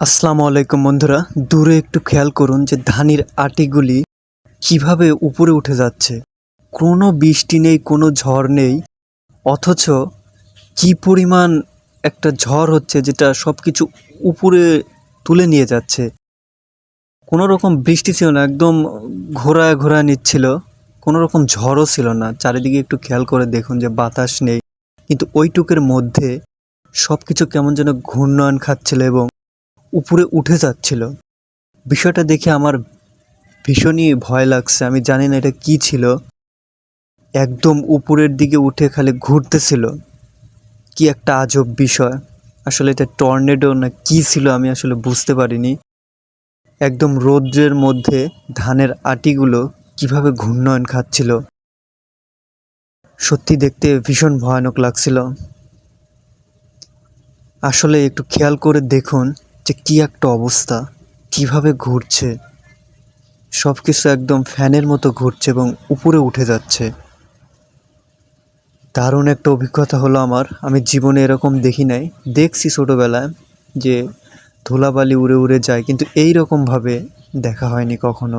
আসসালামু আলাইকুম বন্ধুরা, দূরে একটু খেয়াল করুন যে ধানের আটিগুলি কীভাবে উপরে উঠে যাচ্ছে। কোনো বৃষ্টি নেই, কোনো ঝড় নেই, অথচ কি পরিমাণ একটা ঝড় হচ্ছে যেটা সব কিছু উপরে তুলে নিয়ে যাচ্ছে। কোনো রকম বৃষ্টি ছিল না, একদম ঘোরায় ঘোরায় নিচ্ছিল, কোনো রকম ঝড়ও ছিল না। চারিদিকে একটু খেয়াল করে দেখুন যে বাতাস নেই, কিন্তু ওইটুকের মধ্যে সব কিছু কেমন যেন ঘূর্ণয়ন খাচ্ছিল এবং উপরে উঠে যাচ্ছিল। বিষয়টা দেখে আমার ভীষণই ভয় লাগছে। আমি জানি না এটা কি ছিল। একদম উপরের দিকে উঠে খালি ঘুরতেছিল। কি একটা আজব বিষয়। আসলে এটা টর্নেডো না কি ছিল আমি আসলে বুঝতে পারিনি। একদম রৌদ্রের মধ্যে ধানের আটিগুলো কীভাবে ঘূর্ণয়ন খাচ্ছিল। সত্যি দেখতে ভীষণ ভয়ানক লাগছিল। আসলে একটু খেয়াল করে দেখুন। যে কি একটা অবস্থা, কীভাবে ঘুরছে সব কিছু একদম ফ্যানের মতো ঘুরছে এবং উপরে উঠে যাচ্ছে। দারুণ একটা অভিজ্ঞতা হলো আমার। আমি জীবনে এরকম দেখি নাই। দেখছি ছোটোবেলায় যে ধুলাবালি উড়ে উড়ে যায়, কিন্তু এই রকমভাবে দেখা হয়নি কখনো।